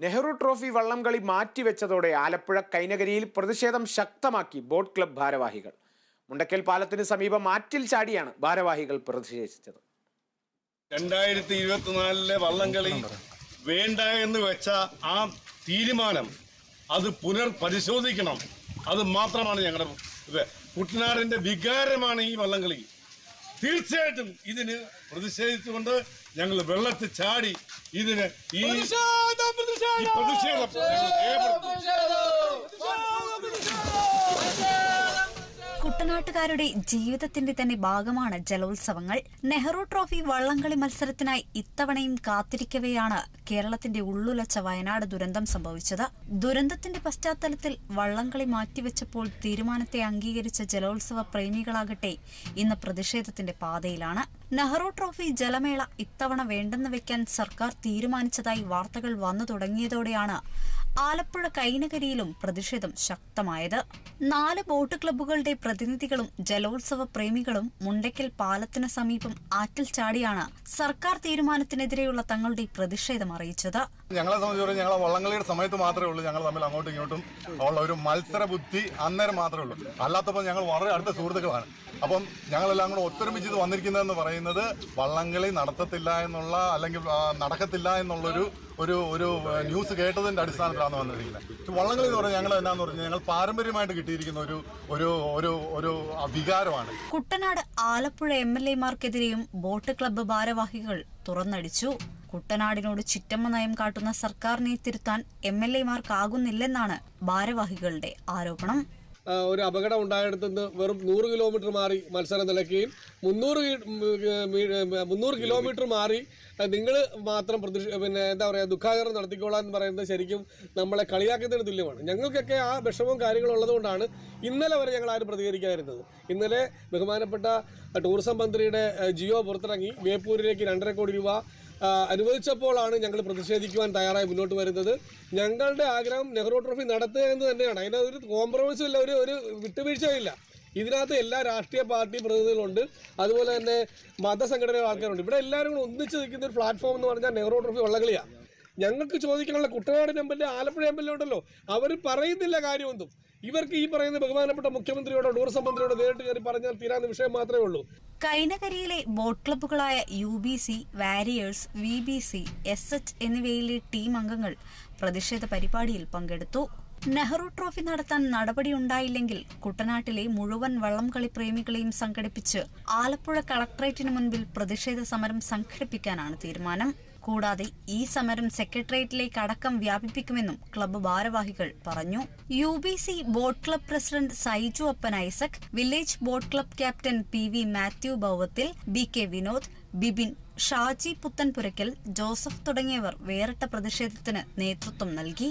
Nehru trophy വള്ളംകളി മാറ്റിവെച്ചതോടെ ആലപ്പുഴ കൈനകരിയിൽ പ്രതിഷേധം ശക്തമാക്കി ബോട്ട് ക്ലബ് ഭാരവാഹികൾ. മുണ്ടക്കൽ പാലത്തിന് സമീപം ആറ്റിൽ ചാടിയാണ് ഭാരവാഹികൾ പ്രതിഷേധിച്ചത്. രണ്ടായിരത്തി ഇരുപത്തിനാലിലെ വള്ളംകളി വേണ്ട എന്ന് വെച്ച ആ തീരുമാനം അത് പുനർപരിശോധിക്കണം അത് മാത്രമാണ് ഞങ്ങളുടെ കുട്ടനാടിന്റെ വികാരമാണ് ഈ വള്ളംകളി തീർച്ചയായിട്ടും ഇതിന് പ്രതിഷേധിച്ചുകൊണ്ട് ഞങ്ങൾ വെള്ളത്തിൽ ചാടി ഇതിന് ഈ പ്രതിഷേധം പ്രതിഷേധം ഞങ്ങൾ രേഖപ്പെടുത്തുന്നു. കുട്ടനാട്ടുകാരുടെ ജീവിതത്തിന്റെ തന്നെ ഭാഗമാണ് ജലോത്സവങ്ങൾ. നെഹ്റു ട്രോഫി വള്ളംകളി മത്സരത്തിനായി ഇത്തവണയും കാത്തിരിക്കവെയാണ് കേരളത്തിന്റെ ഉള്ളുലച്ച വയനാട് ദുരന്തം സംഭവിച്ചത്. ദുരന്തത്തിന്റെ പശ്ചാത്തലത്തിൽ വള്ളംകളി മാറ്റിവെച്ചപ്പോൾ തീരുമാനത്തെ അംഗീകരിച്ച ജലോത്സവ പ്രേമികളാകട്ടെ ഇന്ന് പ്രതിഷേധത്തിന്റെ പാതയിലാണ്. നെഹ്റു ട്രോഫി ജലമേള ഇത്തവണ വേണ്ടെന്ന് വെക്കാൻ സർക്കാർ തീരുമാനിച്ചതായി വാർത്തകൾ വന്നു തുടങ്ങിയതോടെയാണ് ആലപ്പുഴ കൈനകരിയിലും പ്രതിഷേധം ശക്തമായത്. നാല് ബോട്ട് ക്ലബ്ബുകളുടെ പ്രതിനിധികളും ജലോത്സവ പ്രേമികളും മുണ്ടയ്ക്കൽ പാലത്തിന് സമീപം ആറ്റിൽ ചാടിയാണ് സർക്കാർ തീരുമാനത്തിനെതിരെയുള്ള തങ്ങളുടെ പ്രതിഷേധം അറിയിച്ചത്. ഞങ്ങളെ സംബന്ധിച്ചിടത്തോളം ഞങ്ങളെ വള്ളംകളിയുടെ സമയത്ത് മാത്രമേ ഉള്ളൂ ഞങ്ങൾ തമ്മിൽ അങ്ങോട്ടും ഇങ്ങോട്ടും ഉള്ള ഒരു മത്സര ബുദ്ധി അന്നേരം മാത്രമേ ഉള്ളൂ. അല്ലാത്തപ്പോൾ ഞങ്ങൾ വളരെ അടുത്ത സുഹൃത്തുക്കളാണ്. അപ്പം ഞങ്ങളെല്ലാം കൂടെ ഒത്തൊരുമിച്ച് ഇത് വന്നിരിക്കുന്നതെന്ന് പറയുന്നത് വള്ളംകളി നടത്തത്തില്ല എന്നുള്ള അല്ലെങ്കിൽ നടക്കത്തില്ല എന്നുള്ളൊരു ഒരു ഒരു ന്യൂസ് കേട്ടതിന്റെ അടിസ്ഥാനത്തിലാണ് വന്നിരിക്കുന്നത്. വള്ളംകളി എന്ന് പറഞ്ഞാൽ ഞങ്ങൾ എന്നാന്ന് പറഞ്ഞാൽ ഞങ്ങൾ പാരമ്പര്യമായിട്ട് കിട്ടിയിരിക്കുന്ന ഒരു ഒരു ഒരു ഒരു വികാരമാണ്. കുട്ടനാട് ആലപ്പുഴ എം എൽ എമാർക്കെതിരെയും ബോട്ട് ക്ലബ്ബ് ഭാരവാഹികൾ തുറന്നടിച്ചു. കുട്ടനാടിനോട് ചിറ്റമ്മ നയം കാട്ടുന്ന സർക്കാരിനെ തിരുത്താൻ എം എൽ എമാർക്കാകുന്നില്ലെന്നാണ് ഭാരവാഹികളുടെ ആരോപണം. ഒരു അപകടം ഉണ്ടായിടത്തു നിന്ന് വെറും നൂറ് കിലോമീറ്റർ മാറി മത്സരം നിലയ്ക്കുകയും മുന്നൂറ് മുന്നൂറ് കിലോമീറ്റർ മാറി നിങ്ങൾ മാത്രം പ്രതിഷേ പിന്നെ എന്താ പറയുക ദുഃഖാചരണം നടത്തിക്കോളാം എന്ന് പറയുന്നത് ശരിക്കും നമ്മളെ കളിയാക്കുന്നതിന് തുല്യമാണ്. ഞങ്ങൾക്കൊക്കെ ആ വിഷമവും കാര്യങ്ങളും ഉള്ളതുകൊണ്ടാണ് ഇന്നലെ വരെ ഞങ്ങൾ ആരും പ്രതികരിക്കാതിരുന്നത്. ഇന്നലെ ബഹുമാനപ്പെട്ട ടൂറിസം മന്ത്രിയുടെ ജിയോ പുറത്തിറങ്ങി ബേപ്പൂരിലേക്ക് രണ്ടര കോടി രൂപ അനുവദിച്ചപ്പോഴാണ് ഞങ്ങൾ പ്രതിഷേധിക്കുവാൻ തയ്യാറായി മുന്നോട്ട് വരുന്നത്. ഞങ്ങളുടെ ആഗ്രഹം നെഹ്റു ട്രോഫി നടത്തുക എന്ന് തന്നെയാണ്. അതിനകത്ത് ഒരു കോംപ്രമൈസും ഇല്ല ഒരു ഒരു വിട്ടുവീഴ്ചയില്ല ഇതിനകത്ത് എല്ലാ രാഷ്ട്രീയ പാർട്ടി പ്രതിനിധികളുണ്ട്. അതുപോലെ തന്നെ മതസംഘടനകൾ ആൾക്കാരുണ്ട്. ഇവിടെ എല്ലാവരും കൂടെ ഒന്നിച്ച് നിൽക്കുന്ന ഒരു പ്ലാറ്റ്ഫോം എന്ന് പറഞ്ഞാൽ നെഹ്റു ട്രോഫി വള്ളകളിയാണ് ഞങ്ങൾക്ക് ചോദിക്കാനുള്ള Kuttanad M L A Alappuzha M L A ഉണ്ടല്ലോ അവർ പറയുന്നില്ല കാര്യമൊന്നും. ഇവർക്ക് ഈ പറയുന്ന ബഹുമാനപ്പെട്ട മുഖ്യമന്ത്രിയോടോ ടൂറിസം മന്ത്രിയോടോ നേരിട്ട് കയറി പറഞ്ഞാൽ തീരാവുന്ന വിഷയം മാത്രമേ ഉള്ളൂ. കൈനകരിയിലെ boat ക്ലബ്ബുകളായ U B C warriors V B C S H എന്നിവയിലെ ടീം അംഗങ്ങൾ പ്രതിഷേധ പരിപാടിയിൽ പങ്കെടുത്തു. നെഹ്റു ട്രോഫി നടത്താൻ നടപടിയുണ്ടായില്ലെങ്കിൽ കുട്ടനാട്ടിലെ മുഴുവൻ വള്ളംകളി പ്രേമികളെയും സംഘടിപ്പിച്ച് ആലപ്പുഴ കളക്ടറേറ്റിന് മുൻപിൽ പ്രതിഷേധ സമരം സംഘടിപ്പിക്കാനാണ് തീരുമാനം. കൂടാതെ ഈ സമരം സെക്രട്ടേറിയറ്റിലേക്ക് അടക്കം വ്യാപിപ്പിക്കുമെന്നും ക്ലബ്ബ് ഭാരവാഹികൾ പറഞ്ഞു. U B C boat club president Saiju Appan Isaac village boat club captain P V Mathew ഭവത്തിൽ B K Vinod Bibin Shaji Puthenpurackal Joseph തുടങ്ങിയവർ വേറിട്ട പ്രതിഷേധത്തിന് നേതൃത്വം നൽകി.